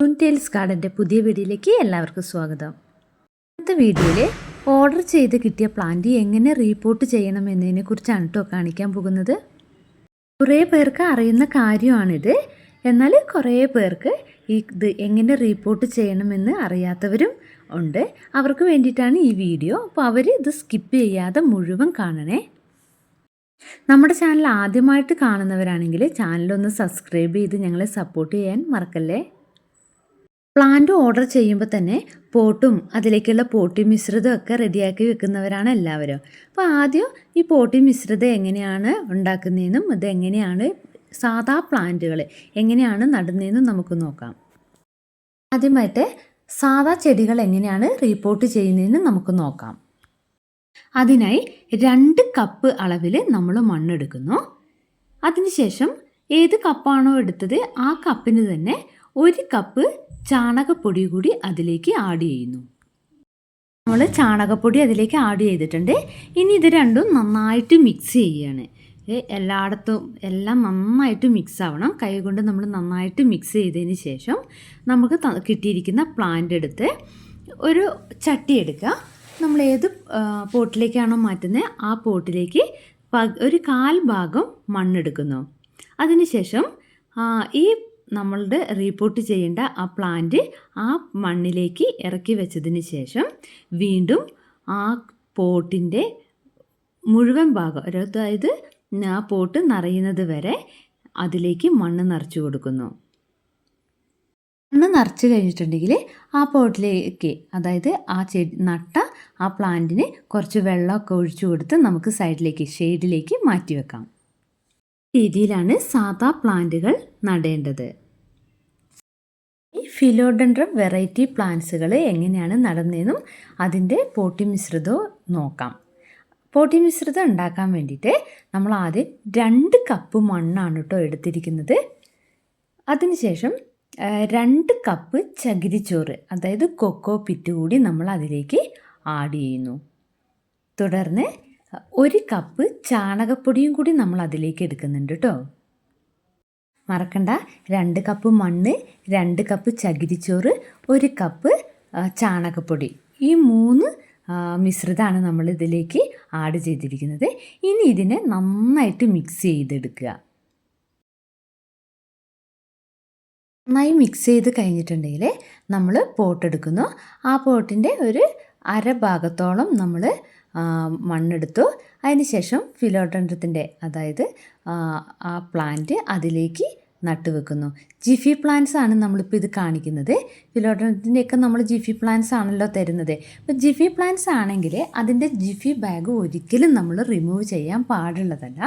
Tune tales ഗാർഡന്റെ പുതിയ വീഡിയോയിലേക്ക് എല്ലാവർക്കും സ്വാഗതം. ഇന്നത്തെ വീഡിയോയിൽ ഓർഡർ ചെയ്ത് കിട്ടിയ പ്ലാന്റ് എങ്ങനെ റീപോർട്ട് ചെയ്യണം എന്നതിനെ കുറിച്ചാണ് കേട്ടോ കാണിക്കാൻ പോകുന്നത്. കുറേ പേർക്ക് അറിയുന്ന കാര്യമാണിത്. എന്നാൽ കുറേ പേർക്ക് ഇത് എങ്ങനെ റീപോർട്ട് ചെയ്യണമെന്ന് അറിയാത്തവരും ഉണ്ട്. അവർക്ക് വേണ്ടിയിട്ടാണ് ഈ വീഡിയോ. അപ്പോൾ അവർ ഇത് സ്കിപ്പ് ചെയ്യാതെ മുഴുവൻ കാണണേ. നമ്മുടെ ചാനൽ ആദ്യമായിട്ട് കാണുന്നവരാണെങ്കിൽ ചാനലൊന്ന് സബ്സ്ക്രൈബ് ചെയ്ത് ഞങ്ങളെ സപ്പോർട്ട് ചെയ്യാൻ മറക്കല്ലേ? പ്ലാന്റ് ഓർഡർ ചെയ്യുമ്പോൾ തന്നെ പോട്ടും അതിലേക്കുള്ള പോട്ടി മിശ്രിതം ഒക്കെ റെഡിയാക്കി വെക്കുന്നവരാണ് എല്ലാവരും. അപ്പോൾ ആദ്യം ഈ പോട്ടി മിശ്രിതം എങ്ങനെയാണ് ഉണ്ടാക്കുന്നതെന്നും ഇത് എങ്ങനെയാണ് സാധാ പ്ലാന്റുകൾ എങ്ങനെയാണ് നടുന്നതെന്നും നമുക്ക് നോക്കാം. ആദ്യമായിട്ട് സാധാ ചെടികൾ എങ്ങനെയാണ് റീപോർട്ട് ചെയ്യുന്നതെന്ന് നമുക്ക് നോക്കാം. അതിനായി രണ്ട് കപ്പ് അളവിൽ നമ്മൾ മണ്ണെടുക്കുന്നു. അതിനുശേഷം ഏത് കപ്പാണോ എടുത്തത് ആ കപ്പിന് തന്നെ ഒരു കപ്പ് ചാണകപ്പൊടി കൂടി അതിലേക്ക് ആഡ് ചെയ്യുന്നു. നമ്മൾ ചാണകപ്പൊടി അതിലേക്ക് ആഡ് ചെയ്തിട്ടുണ്ട്. ഇനി ഇത് രണ്ടും നന്നായിട്ട് മിക്സ് ചെയ്യുകയാണ് എല്ലായിടത്തും എല്ലാം നന്നായിട്ട് മിക്സ് ആവണം. കൈ കൊണ്ട് നമ്മൾ നന്നായിട്ട് മിക്സ് ചെയ്തതിന് ശേഷം നമുക്ക് കിട്ടിയിരിക്കുന്ന പ്ലാന്റ് എടുത്ത് ഒരു ചട്ടി എടുക്കുക. നമ്മൾ ഏത് പോട്ടിലേക്കാണോ മാറ്റുന്നത് ആ പോട്ടിലേക്ക് ഒരു കാൽ ഭാഗം മണ്ണെടുക്കുന്നു. അതിനുശേഷം ഈ നമ്മളുടെ റീപോർട്ട് ചെയ്യേണ്ട ആ പ്ലാന്റ് ആ മണ്ണിലേക്ക് ഇറക്കി വെച്ചതിന് ശേഷം വീണ്ടും ആ പോട്ടിന്റെ മുഴുവൻ ഭാഗം അതായത് ആ പോട്ട് നിറയുന്നത് വരെ അതിലേക്ക് മണ്ണ് നിറച്ചു കൊടുക്കുന്നു. മണ്ണ് നിറച്ച് കഴിഞ്ഞിട്ടുണ്ടെങ്കിൽ ആ പോട്ടിലേക്ക് അതായത് ആ ചെടി നട്ട ആ പ്ലാന്റിന് കുറച്ച് വെള്ളമൊക്കെ ഒഴിച്ചു കൊടുത്ത് നമുക്ക് സൈഡിലേക്ക് ഷെയ്ഡിലേക്ക് മാറ്റി വെക്കാം. രീതിയിലാണ് സാധാ പ്ലാന്റുകൾ നടേണ്ടത്. ഈ ഫിലോഡൻഡ്രം വെറൈറ്റി പ്ലാന്റ്സുകൾ എങ്ങനെയാണ് നടന്നതെന്നും അതിന്റെ പോട്ടി മിശ്രിതവും നോക്കാം. പോട്ടി മിശ്രിതം ഉണ്ടാക്കാൻ വേണ്ടിയിട്ട് നമ്മൾ ആദ്യം രണ്ട് കപ്പ് മണ്ണാണ് കേട്ടോ എടുത്തിരിക്കുന്നത്. അതിനുശേഷം രണ്ട് കപ്പ് ചകിരിച്ചോറ് അതായത് കൊക്കോ പിറ്റ് കൂടി നമ്മൾ അതിലേക്ക് ആഡ് ചെയ്യുന്നു. തുടർന്ന് ഒരു കപ്പ് ചാണകപ്പൊടിയും കൂടി നമ്മൾ അതിലേക്ക് എടുക്കുന്നുണ്ട് കേട്ടോ മറക്കണ്ട. രണ്ട് കപ്പ് മണ്ണ് രണ്ട് കപ്പ് ചകിരിച്ചോറ് ഒരു കപ്പ് ചാണകപ്പൊടി. ഈ മൂന്ന് മിശ്രിതമാണ് നമ്മൾ ഇതിലേക്ക് ആഡ് ചെയ്തിരിക്കുന്നത്. ഇനി ഇതിനെ നന്നായിട്ട് മിക്സ് ചെയ്തെടുക്കുക. നന്നായി മിക്സ് ചെയ്ത് കഴിഞ്ഞിട്ടുണ്ടെങ്കിൽ നമ്മൾ പോട്ടെടുക്കുന്നു. ആ പോട്ടിന്റെ ഒരു അര ഭാഗത്തോളം നമ്മൾ മണ്ണെടുത്തു. അതിനുശേഷം ഫിലോഡൻഡ്രത്തിന്റെ അതായത് ആ, പ്ലാന്റ് അതിലേക്ക് നട്ടു വെക്കുന്നു. ജിഫി പ്ലാന്റ്സ് ആണ് നമ്മളിപ്പോൾ ഇത് കാണിക്കുന്നത്. ഫിലോഡൻഡ്രത്തിന്റെയൊക്കെ നമ്മൾ ജിഫി പ്ലാന്റ്സ് ആണല്ലോ തരുന്നത്. അപ്പോൾ ജിഫി പ്ലാന്റ്സ് ആണെങ്കിൽ അതിന്റെ ജിഫി ബാഗ് ഒരിക്കലും നമ്മൾ റിമൂവ് ചെയ്യാൻ പാടുള്ളതല്ല.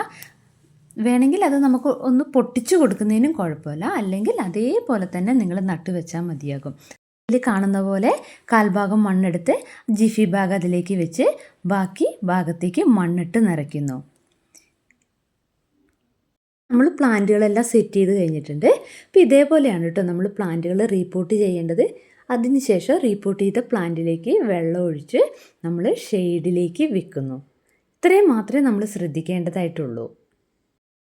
വേണമെങ്കിൽ അത് നമുക്ക് ഒന്ന് പൊട്ടിച്ചു കൊടുക്കുന്നതിനും കുഴപ്പമില്ല. അല്ലെങ്കിൽ അതേപോലെ തന്നെ നിങ്ങൾ നട്ടുവെച്ചാൽ മതിയാകും. ഇതിൽ കാണുന്ന പോലെ കാൽഭാഗം മണ്ണെടുത്ത് ജിഫി ബാഗ് അതിലേക്ക് വെച്ച് ബാക്കി ഭാഗത്തേക്ക് മണ്ണിട്ട് നിറയ്ക്കുന്നു. നമ്മൾ പ്ലാന്റുകളെല്ലാം സെറ്റ് ചെയ്ത് കഴിഞ്ഞിട്ടുണ്ട്. അപ്പോൾ ഇതേപോലെയാണ് കേട്ടോ നമ്മൾ പ്ലാന്റുകൾ റീപോർട്ട് ചെയ്യേണ്ടത്. അതിനുശേഷം റീപോർട്ട് ചെയ്ത പ്ലാന്റിലേക്ക് വെള്ളം ഒഴിച്ച് നമ്മൾ ഷെയ്ഡിലേക്ക് വെക്കുന്നു. ഇത്രയും മാത്രമേ നമ്മൾ ശ്രദ്ധിക്കേണ്ടതായിട്ടുള്ളൂ.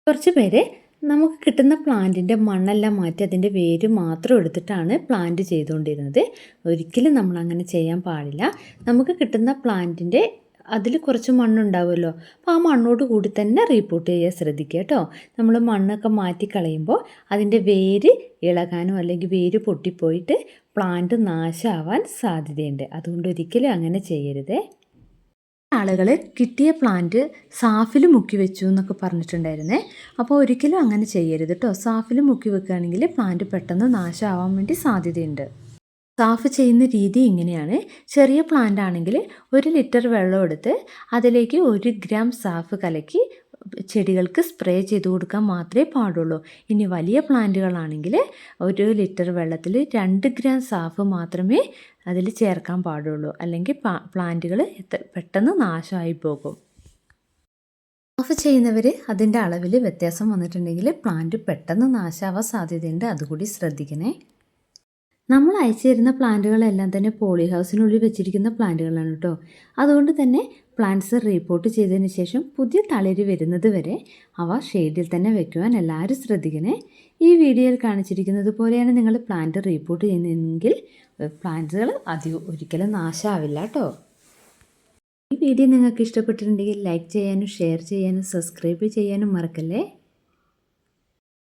കുറച്ച് പേര് നമുക്ക് കിട്ടുന്ന പ്ലാന്റിന്റെ മണ്ണെല്ലാം മാറ്റി അതിന്റെ വേര് മാത്രം എടുത്തിട്ടാണ് പ്ലാന്റ് ചെയ്തുകൊണ്ടിരുന്നത്. ഒരിക്കലും നമ്മൾ അങ്ങനെ ചെയ്യാൻ പാടില്ല. നമുക്ക് കിട്ടുന്ന പ്ലാന്റിന്റെ അതിൽ കുറച്ച് മണ്ണുണ്ടാവുമല്ലോ. അപ്പോൾ ആ മണ്ണോട് കൂടി തന്നെ റീപ്പോർട്ട് ചെയ്യാൻ ശ്രദ്ധിക്കുക കേട്ടോ. നമ്മൾ മണ്ണൊക്കെ മാറ്റി കളയുമ്പോൾ അതിന്റെ വേര് ഇളകാനോ അല്ലെങ്കിൽ വേര് പൊട്ടിപ്പോയിട്ട് പ്ലാന്റ് നാശമാവാൻ സാധ്യതയുണ്ട്. അതുകൊണ്ട് ഒരിക്കലും അങ്ങനെ ചെയ്യരുതേ. ആളുകൾ കിട്ടിയ പ്ലാന്റ് സാഫിൽ മുക്കി വെച്ചു എന്നൊക്കെ പറഞ്ഞിട്ടുണ്ടായിരുന്നേ. അപ്പോൾ ഒരിക്കലും അങ്ങനെ ചെയ്യരുത് കേട്ടോ സാഫിൽ മുക്കി വെക്കുകയാണെങ്കിൽ പ്ലാന്റ് പെട്ടെന്ന് നാശമാവാൻ വേണ്ടി സാധ്യതയുണ്ട്. സാഫ് ചെയ്യുന്ന രീതി ഇങ്ങനെയാണ്. ചെറിയ പ്ലാന്റ് ആണെങ്കിൽ ഒരു ലിറ്റർ വെള്ളം എടുത്ത് അതിലേക്ക് ഒരു ഗ്രാം സാഫ് കലക്കി ചെടികൾക്ക് സ്പ്രേ ചെയ്ത് കൊടുക്കാൻ മാത്രമേ പാടുള്ളൂ. ഇനി വലിയ പ്ലാന്റുകളാണെങ്കിൽ ഒരു ലിറ്റർ വെള്ളത്തിൽ രണ്ട് ഗ്രാം സാഫ് മാത്രമേ അതിൽ ചേർക്കാൻ പാടുള്ളൂ. അല്ലെങ്കിൽ പ്ലാന്റുകൾ പെട്ടെന്ന് നാശമായി പോകും. ഓഫ് ചെയ്യുന്നവർ അതിന്റെ അളവിൽ വ്യത്യാസം വന്നിട്ടുണ്ടെങ്കിൽ പ്ലാന്റ് പെട്ടെന്ന് നാശാവാൻ സാധ്യതയുണ്ട്. അതുകൂടി ശ്രദ്ധിക്കണേ. നമ്മൾ അയച്ചു തരുന്ന പ്ലാന്റുകളെല്ലാം തന്നെ പോളി ഹൗസിനുള്ളിൽ വെച്ചിരിക്കുന്ന പ്ലാന്റുകളാണ് കേട്ടോ. അതുകൊണ്ട് തന്നെ പ്ലാന്റ്സ് റീപോർട്ട് ചെയ്തതിന് ശേഷം പുതിയ തളിര് വരുന്നത് വരെ അവ ഷെയ്ഡിൽ തന്നെ വെക്കുവാൻ എല്ലാവരും ശ്രദ്ധിക്കണേ. ഈ വീഡിയോയിൽ കാണിച്ചിരിക്കുന്നത് പോലെയാണ് നിങ്ങൾ പ്ലാന്റ് റീപ്പോർട്ട് ചെയ്യുന്നതെങ്കിൽ പ്ലാന്റ്സുകൾ അധികം ഒരിക്കലും നാശമാവില്ല കേട്ടോ ഈ വീഡിയോ നിങ്ങൾക്ക് ഇഷ്ടപ്പെട്ടിട്ടുണ്ടെങ്കിൽ ലൈക്ക് ചെയ്യാനും ഷെയർ ചെയ്യാനും സബ്സ്ക്രൈബ് ചെയ്യാനും മറക്കല്ലേ?